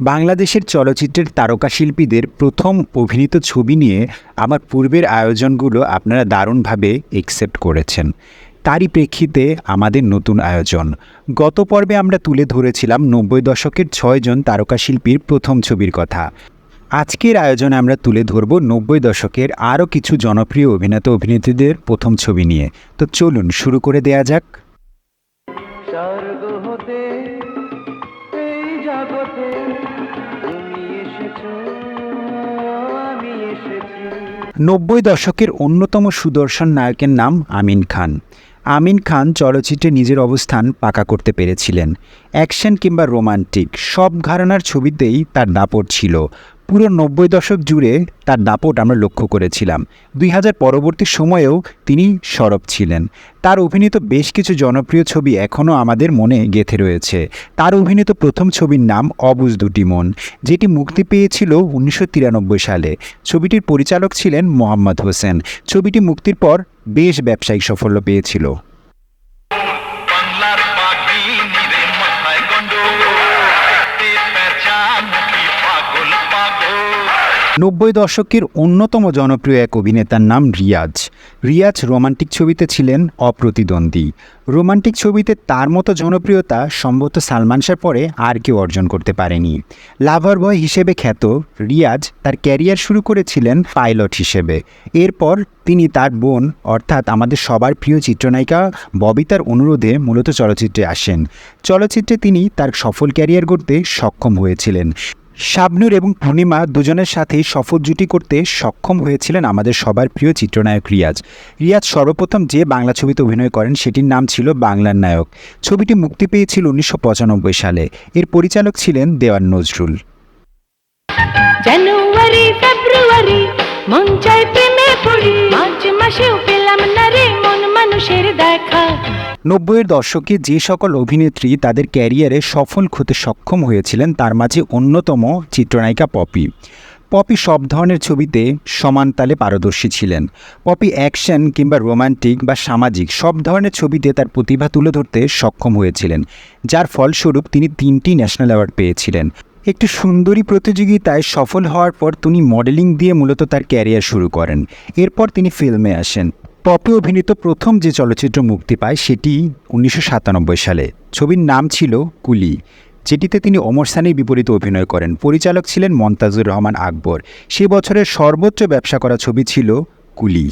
বাংলাদেশের চলচ্চিত্রের তারকা শিল্পীদের প্রথম অভিনীত ছবি নিয়ে আমার পূর্বের আয়োজনগুলো আপনারা দারুণভাবে একসেপ্ট করেছেন। তারই প্রেক্ষিতে আমাদের নতুন আয়োজন। গত পর্বে আমরা তুলে ধরেছিলাম নব্বই দশকের ছয়জন তারকা শিল্পীর প্রথম ছবির কথা। আজকের আয়োজনে আমরা তুলে ধরব নব্বই দশকের আরও কিছু জনপ্রিয় অভিনেতা অভিনেত্রীদের প্রথম ছবি নিয়ে। তো চলুন শুরু করে দেয়া যাক। নব্বই দশকের অন্যতম সুদর্শন নায়কের নাম আমিন খান। আমিন খান চলচ্চিত্রে নিজের অবস্থান পাকা করতে পেরেছিলেন। অ্যাকশন কিংবা রোমান্টিক, সব ঘরানার ছবিতেই তার দাপট ছিল। পুরো নব্বই দশক জুড়ে তার দাপট আমরা লক্ষ্য করেছিলাম। দুই হাজার পরবর্তী সময়েও তিনি সরব ছিলেন। তার অভিনীত বেশ কিছু জনপ্রিয় ছবি এখনও আমাদের মনে গেঁথে রয়েছে। তার অভিনীত প্রথম ছবির নাম অবুজ দুটি মন, যেটি মুক্তি পেয়েছিল উনিশশো তিরানব্বই সালে। ছবিটির পরিচালক ছিলেন মোহাম্মদ হোসেন। ছবিটি মুক্তির পর বেশ ব্যবসায়িক সাফল্য পেয়েছিল। নব্বই দশকের অন্যতম জনপ্রিয় এক অভিনেতার নাম রিয়াজ। রিয়াজ রোমান্টিক ছবিতে ছিলেন অপ্রতিদ্বন্দ্বী। রোমান্টিক ছবিতে তার মতো জনপ্রিয়তা সম্ভবত সালমান শাহর পরে আর কেউ অর্জন করতে পারেনি। লাভার বয় হিসেবে খ্যাত রিয়াজ তার ক্যারিয়ার শুরু করেছিলেন পাইলট হিসেবে। এরপর তিনি তার বোন, অর্থাৎ আমাদের সবার প্রিয় চিত্রনায়িকা ববিতার অনুরোধে মূলত চলচ্চিত্রে আসেন। চলচ্চিত্রে তিনি তার সফল ক্যারিয়ার গড়তে সক্ষম হয়েছিলেন। শাবনুর এবং পূর্ণিমা দুজনের সাথেই সফল জুটি করতে সক্ষম হয়েছিলেন আমাদের সবার প্রিয় চিত্রনায়ক রিয়াজ। রিয়াজ সর্বপ্রথম যে বাংলা ছবিতে অভিনয় করেন সেটির নাম ছিল বাংলার নায়ক। ছবিটি মুক্তি পেয়েছিল উনিশশো পঁচানব্বই সালে। এর পরিচালক ছিলেন দেওয়ান নজরুল। জানুয়ারি, ফেব্রুয়ারি প্রেমে পড়ি। মাসেও নব্বইয়ের দশকে যে সকল অভিনেত্রী তাদের ক্যারিয়ারে সফল হতে সক্ষম হয়েছিলেন, তার মাঝে অন্যতম চিত্রনায়িকা পপি। পপি সব ধরনের ছবিতে সমান তালে পারদর্শী ছিলেন। পপি অ্যাকশন কিংবা রোমান্টিক বা সামাজিক সব ধরনের ছবিতে তার প্রতিভা তুলে ধরতে সক্ষম হয়েছিলেন, যার ফলস্বরূপ তিনি তিনটি ন্যাশনাল অ্যাওয়ার্ড পেয়েছিলেন। একটি সুন্দরী প্রতিযোগিতায় সফল হওয়ার পর তিনি মডেলিং দিয়ে মূলত তার ক্যারিয়ার শুরু করেন। এরপর তিনি ফিল্মে আসেন। পপি অভিনীত প্রথম যে চলচ্চিত্র মুক্তি পায় সেটি উনিশশো সাতানব্বই সালে। ছবির নাম ছিল কুলি যেটিতে তিনি অমর সানির বিপরীতে অভিনয় করেন। পরিচালক ছিলেন মন্তাজুর রহমান আকবর। সে বছরের সর্বোচ্চ ব্যবসা করা ছবি ছিল কুলি।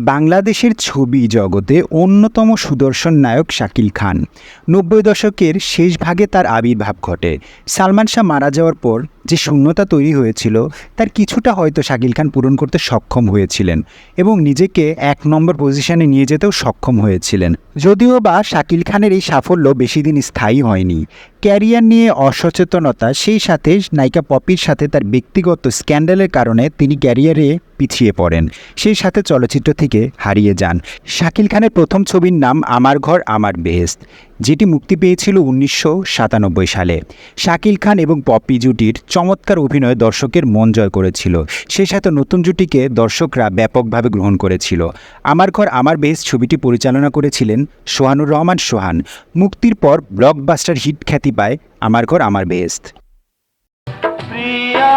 বাংলাদেশের ছবি জগতে অন্যতম সুদর্শন নায়ক শাকিল খান। নব্বই দশকের শেষ ভাগে তার আবির্ভাব ঘটে। সালমান শাহ মারা যাওয়ার পর যে শূন্যতা তৈরি হয়েছিল, তার কিছুটা হয়তো শাকিল খান পূরণ করতে সক্ষম হয়েছিলেন এবং নিজেকে এক নম্বর পজিশনে নিয়ে যেতেও সক্ষম হয়েছিলেন। যদিও বা শাকিল খানের এই সাফল্য বেশি দিন স্থায়ী হয়নি। ক্যারিয়ার নিয়ে অসচেতনতা, সেই সাথে নায়িকা পপির সাথে তার ব্যক্তিগত স্ক্যান্ডালের কারণে তিনি ক্যারিয়ারে পিছিয়ে পড়েন। সেই সাথে চলচ্চিত্র থেকে হারিয়ে যান। শাকিল খানের প্রথম ছবির নাম আমার ঘর, আমার বেহেস্ত যেটি মুক্তি পেয়েছিল উনিশশো সাতানব্বই সালে। শাকিল খান এবং পপি জুটির চমৎকার অভিনয় দর্শকের মন জয় করেছিল। সেই সাথে নতুন জুটিকে দর্শকরা ব্যাপকভাবে গ্রহণ করেছিল। আমার ঘর, আমার বেহেস্ত ছবিটি পরিচালনা করেছিলেন সোহানুর রহমান সোহান। মুক্তির পর ব্লকবাস্টার হিট খ্যাতি পায় আমার ঘর, আমার বেহেস্ত প্রিয়া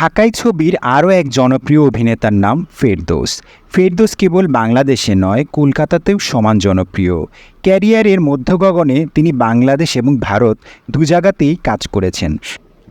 ঢাকাই ছবির আরও এক জনপ্রিয় অভিনেতার নাম ফেরদোস। ফেরদোস কেবল বাংলাদেশে নয়, কলকাতাতেও সমান জনপ্রিয়। ক্যারিয়ারের মধ্যগগনে তিনি বাংলাদেশ এবং ভারত দু জায়গাতেই কাজ করেছেন।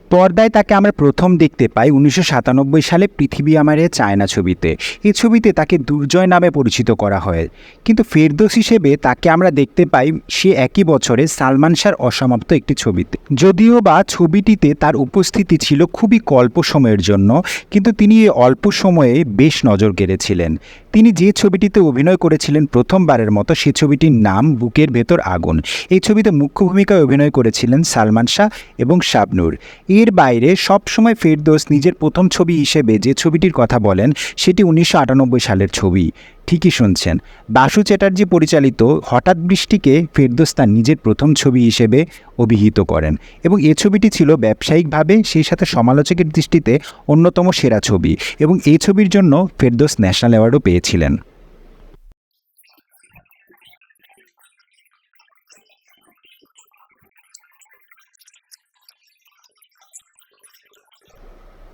পর্দায় তাকে আমরা প্রথম দেখতে পাই উনিশশো সাতানব্বই সালে পৃথিবী আমারে চায়না ছবিতে। এই ছবিতে তাকে দুর্জয় নামে পরিচিত করা হয়। কিন্তু ফেরদোস হিসেবে তাকে আমরা দেখতে পাই সে একই বছরে সালমান শাহর অসমাপ্ত একটি ছবিতে। যদিও বা ছবিটিতে তার উপস্থিতি ছিল খুবই অল্প সময়ের জন্য, কিন্তু তিনি এই অল্প সময়ে বেশ নজর কেড়েছিলেন। তিনি যে ছবিটিতে অভিনয় করেছিলেন প্রথমবারের মতো, সে ছবিটির নাম বুকের ভেতর আগুন। এই ছবিতে মুখ্য ভূমিকায় অভিনয় করেছিলেন সালমান শাহ এবং শাবনুর। এর বাইরে সবসময় ফেরদোস নিজের প্রথম ছবি হিসেবে যে ছবিটির কথা বলেন, সেটি উনিশশো আটানব্বই সালের ছবি। ঠিকই শুনছেন। বাসু চ্যাটার্জি পরিচালিত হঠাৎ বৃষ্টিকে ফেরদোস তার নিজের প্রথম ছবি হিসেবে অভিহিত করেন এবং এ ছবিটি ছিল ব্যবসায়িকভাবে সেই সাথে সমালোচকের দৃষ্টিতে অন্যতম সেরা ছবি এবং এই ছবির জন্য ফেরদোস ন্যাশনাল অ্যাওয়ার্ডও পেয়েছিলেন।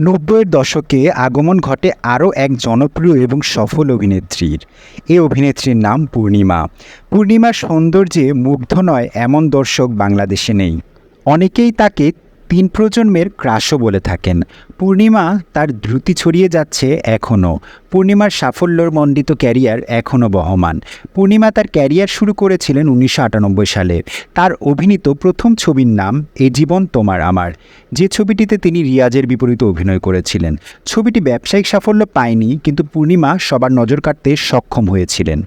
নব্বইয়ের দশকে আগমন ঘটে আরও এক জনপ্রিয় এবং সফল অভিনেত্রীর। এই অভিনেত্রীর নাম পূর্ণিমা। পূর্ণিমার সৌন্দর্যে মুগ্ধ নয় এমন দর্শক বাংলাদেশে নেই। অনেকেই তাকে তিন প্রজন্মের ক্রাশও বলে থাকেন। পূর্ণিমা তার দ্রুতি ছড়িয়ে যাচ্ছে এখনও। পূর্ণিমার সাফল্যর মণ্ডিত ক্যারিয়ার এখনও বহমান। পূর্ণিমা তার ক্যারিয়ার শুরু করেছিলেন উনিশশো আটানব্বই সালে। তার অভিনীত প্রথম ছবির নাম, এ জীবন তোমার আমার। যে ছবিটিতে তিনি রিয়াজের বিপরীতে অভিনয় করেছিলেন। ছবিটি ব্যবসায়িক সাফল্য পায়নি, কিন্তু পূর্ণিমা সবার নজর কাটতে সক্ষম হয়েছিলেন।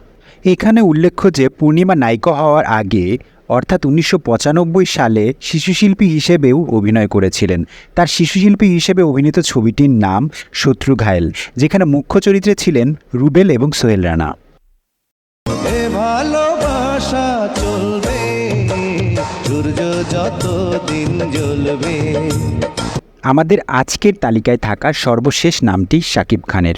এখানে উল্লেখ্য যে, পূর্ণিমা নায়িকা হওয়ার আগে অর্থাৎ উনিশশো পঁচানব্বই সালে শিশুশিল্পী হিসেবেও অভিনয় করেছিলেন। তার শিশুশিল্পী হিসেবে অভিনীত ছবিটির নাম শত্রু ঘায়েল যেখানে মুখ্য চরিত্রে ছিলেন রুবেল এবং সোহেল রানা। ভালোবাসা চলবে সূর্য যত দিন জ্বলবে। আমাদের আজকের তালিকায় থাকা সর্বশেষ নামটি শাকিব খানের।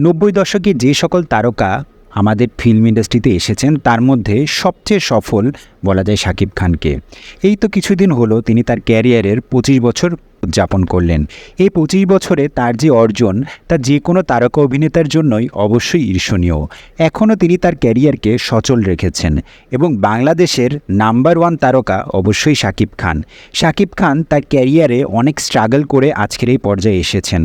নব্বই দশকে যে সকল তারকা আমাদের ফিল্ম ইন্ডাস্ট্রিতে এসেছেন, তার মধ্যে সবচেয়ে সফল বলা যায় শাকিব খানকে। এই তো কিছুদিন হলো তিনি তার ক্যারিয়ারের পঁচিশ বছর উদযাপন করলেন। এই পঁচিশ বছরে তার যে অর্জন, তা যে কোনো তারকা অভিনেতার জন্যই অবশ্যই ঈর্ষণীয়। এখনও তিনি তার ক্যারিয়ারকে সচল রেখেছেন এবং বাংলাদেশের নাম্বার ওয়ান তারকা অবশ্যই শাকিব খান। শাকিব খান তার ক্যারিয়ারে অনেক স্ট্রাগল করে আজকের এই পর্যায়ে এসেছেন।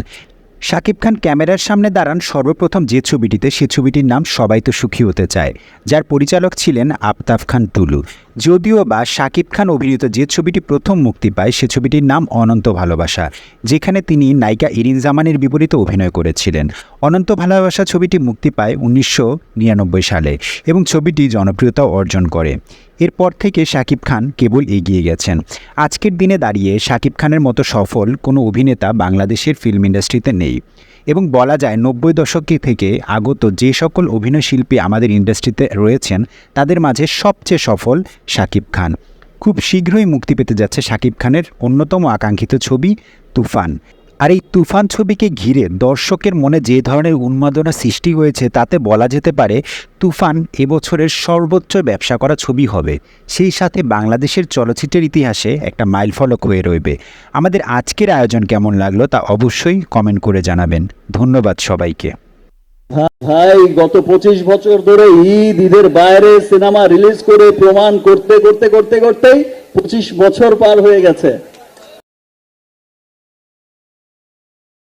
শাকিব খান ক্যামেরার সামনে দাঁড়ান সর্বপ্রথম যে ছবিটিতে, সে ছবিটির নাম সবাই তো সুখী হতে চায়। যার পরিচালক ছিলেন আফতাব খান টুলু যদিও বা শাকিব খান অভিনীত যে ছবিটি প্রথম মুক্তি পায়, সে ছবিটির নাম অনন্ত ভালোবাসা, যেখানে তিনি নায়িকা ইরিন জামানের বিপরীতে অভিনয় করেছিলেন। অনন্ত ভালোবাসা ছবিটি মুক্তি পায় উনিশশো নিরানব্বই সালে এবং ছবিটি জনপ্রিয়তা অর্জন করে। এরপর থেকে শাকিব খান কেবল এগিয়ে গেছেন। আজকের দিনে দাঁড়িয়ে শাকিব খানের মতো সফল কোনো অভিনেতা বাংলাদেশের ফিল্ম ইন্ডাস্ট্রিতে নেই। এবং বলা যায় নব্বই দশকে থেকে আগত যে সকল অভিনয়শিল্পী আমাদের ইন্ডাস্ট্রিতে রয়েছেন, তাদের মাঝে সবচেয়ে সফল শাকিব খান। খুব শীঘ্রই মুক্তি পেতে যাচ্ছে শাকিব খানের অন্যতম আকাঙ্ক্ষিত ছবি তুফান। আর এই তুফান ছবিকে ঘিরে দর্শকের মনে যে ধরনের উন্মাদনা সৃষ্টি হয়েছে, তাতে বলা যেতে পারে তুফান এবছরের সর্বোচ্চ ব্যবসা করা ছবি হবে। সেই সাথে বাংলাদেশের চলচ্চিত্রের ইতিহাসে একটা মাইলফলক হয়ে রইবে। আমাদের আজকের আয়োজন কেমন লাগল তা অবশ্যই কমেন্ট করে জানাবেন। ধন্যবাদ সবাইকে। ভাই, গত পঁচিশ বছর ধরে ঈদ, ঈদের বাইরে সিনেমা রিলিজ করে প্রমাণ করতে করতে করতে, করতেই পঁচিশ বছর পার হয়ে গেছে।